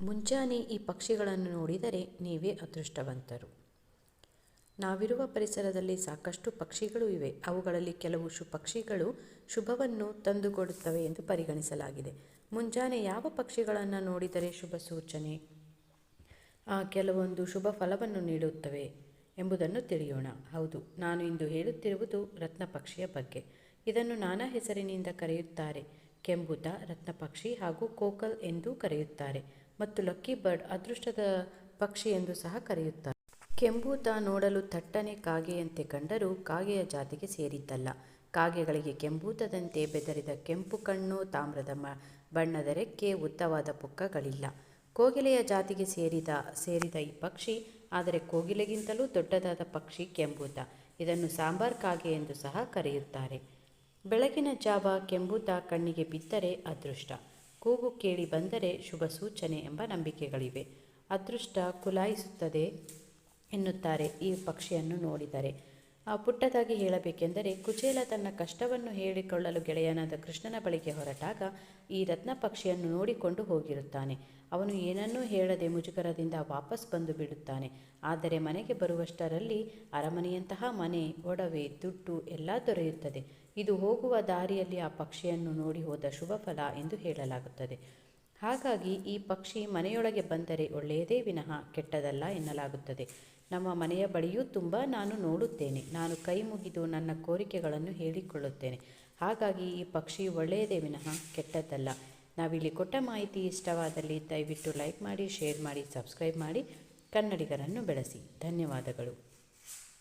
ಮುಂಜಾನೆ ಈ ಪಕ್ಷಿಗಳನ್ನು ನೋಡಿದರೆ ನೀವೇ ಅದೃಷ್ಟವಂತರು. ನಾವಿರುವ ಪರಿಸರದಲ್ಲಿ ಸಾಕಷ್ಟು ಪಕ್ಷಿಗಳು ಇವೆ. ಅವುಗಳಲ್ಲಿ ಕೆಲವು ಶು, ಪಕ್ಷಿಗಳು ಶುಭವನ್ನು ತಂದುಕೊಡುತ್ತವೆ ಎಂದು ಪರಿಗಣಿಸಲಾಗಿದೆ. ಮುಂಜಾನೆ ಯಾವ ಪಕ್ಷಿಗಳನ್ನು ನೋಡಿದರೆ ಶುಭ ಸೂಚನೆ? ಕೆಲವೊಂದು ಶುಭ ಫಲವನ್ನು ನೀಡುತ್ತವೆ ಎಂಬುದನ್ನು ತಿಳಿಯೋಣ. ಹೌದು, ನಾನು ಇಂದು ಹೇಳುತ್ತಿರುವುದು ರತ್ನ ಪಕ್ಷಿಯ ಬಗ್ಗೆ. ಇದನ್ನು ನಾನಾ ಹೆಸರಿನಿಂದ ಕರೆಯುತ್ತಾರೆ. ಕೆಂಬುತ ರತ್ನ ಪಕ್ಷಿ ಹಾಗೂ ಕೋಕಲ್ ಎಂದೂ ಕರೆಯುತ್ತಾರೆ. ಮತ್ತು ಲಕ್ಕಿ ಬರ್ಡ್ ಅದೃಷ್ಟದ ಪಕ್ಷಿ ಎಂದು ಸಹ ಕರೆಯುತ್ತಾರೆ. ಕೆಂಬೂತ ನೋಡಲು ತಟ್ಟನೆ ಕಾಗೆಯಂತೆ ಕಂಡರೂ ಕಾಗೆಯ ಜಾತಿಗೆ ಸೇರಿದ್ದಲ್ಲ. ಕಾಗೆಗಳಿಗೆ ಕೆಂಬೂತದಂತೆ ಬೆದರಿದ ಕೆಂಪು ಕಣ್ಣು, ತಾಮ್ರದ ಮ, ಬಣ್ಣದ ರೆಕ್ಕೆ, ಉದ್ದವಾದ ಪುಕ್ಕಗಳಿಲ್ಲ. ಕೋಗಿಲೆಯ ಜಾತಿಗೆ ಸೇರಿದ ಸೇರಿದ ಈ ಪಕ್ಷಿ, ಆದರೆ ಕೋಗಿಲೆಗಿಂತಲೂ ದೊಡ್ಡದಾದ ಪಕ್ಷಿ ಕೆಂಬೂತ. ಇದನ್ನು ಸಾಂಬಾರ್ ಕಾಗೆ ಎಂದು ಸಹ ಕರೆಯುತ್ತಾರೆ. ಬೆಳಗಿನ ಜಾವ ಕೆಂಬೂತ ಕಣ್ಣಿಗೆ ಬಿದ್ದರೆ ಅದೃಷ್ಟ. ಕೂಗು ಕೇಳಿ ಬಂದರೆ ಶುಭ ಸೂಚನೆ ಎಂಬ ನಂಬಿಕೆಗಳಿವೆ. ಅದೃಷ್ಟ ಕುಲಾಯಿಸುತ್ತದೆ ಎನ್ನುತ್ತಾರೆ ಈ ಪಕ್ಷಿಯನ್ನು ನೋಡಿದರೆ. ಪುಟ್ಟದಾಗಿ ಹೇಳಬೇಕೆಂದರೆ ಕುಚೇಲ ತನ್ನ ಕಷ್ಟವನ್ನು ಹೇಳಿಕೊಳ್ಳಲು ಗೆಳೆಯನಾದ ಕೃಷ್ಣನ ಬಳಿಗೆ ಹೊರಟಾಗ ಈ ರತ್ನ ಪಕ್ಷಿಯನ್ನು ನೋಡಿಕೊಂಡು ಹೋಗಿರುತ್ತಾನೆ. ಅವನು ಏನನ್ನೂ ಹೇಳದೆ ಮುಜುಗರದಿಂದ ವಾಪಸ್ ಬಂದು ಬಿಡುತ್ತಾನೆ. ಆದರೆ ಮನೆಗೆ ಬರುವಷ್ಟರಲ್ಲಿ ಅರಮನೆಯಂತಹ ಮನೆ, ಒಡವೆ, ದುಡ್ಡು ಎಲ್ಲ ದೊರೆಯುತ್ತದೆ. ಇದು ಹೋಗುವ ದಾರಿಯಲ್ಲಿ ಆ ಪಕ್ಷಿಯನ್ನು ನೋಡಿ ಹೋದ ಶುಭ ಎಂದು ಹೇಳಲಾಗುತ್ತದೆ. ಹಾಗಾಗಿ ಈ ಪಕ್ಷಿ ಮನೆಯೊಳಗೆ ಬಂದರೆ ಒಳ್ಳೆಯದೇ ವಿನಃ ಕೆಟ್ಟದಲ್ಲ ಎನ್ನಲಾಗುತ್ತದೆ. ನಮ್ಮ ಮನೆಯ ಬಳಿಯೂ ತುಂಬ ನಾನು ನೋಡುತ್ತೇನೆ. ನಾನು ಕೈ ಮುಗಿದು ನನ್ನ ಕೋರಿಕೆಗಳನ್ನು ಹೇಳಿಕೊಳ್ಳುತ್ತೇನೆ. ಹಾಗಾಗಿ ಈ ಪಕ್ಷಿ ಒಳ್ಳೆಯದೇ ವಿನಃ ಕೆಟ್ಟದ್ದಲ್ಲ. ನಾವಿಲ್ಲಿ ಕೊಟ್ಟ ಮಾಹಿತಿ ಇಷ್ಟವಾದಲ್ಲಿ ದಯವಿಟ್ಟು ಲೈಕ್ ಮಾಡಿ, ಶೇರ್ ಮಾಡಿ, ಸಬ್ಸ್ಕ್ರೈಬ್ ಮಾಡಿ. ಕನ್ನಡಿಗರನ್ನು ಬೆಳೆಸಿ. ಧನ್ಯವಾದಗಳು.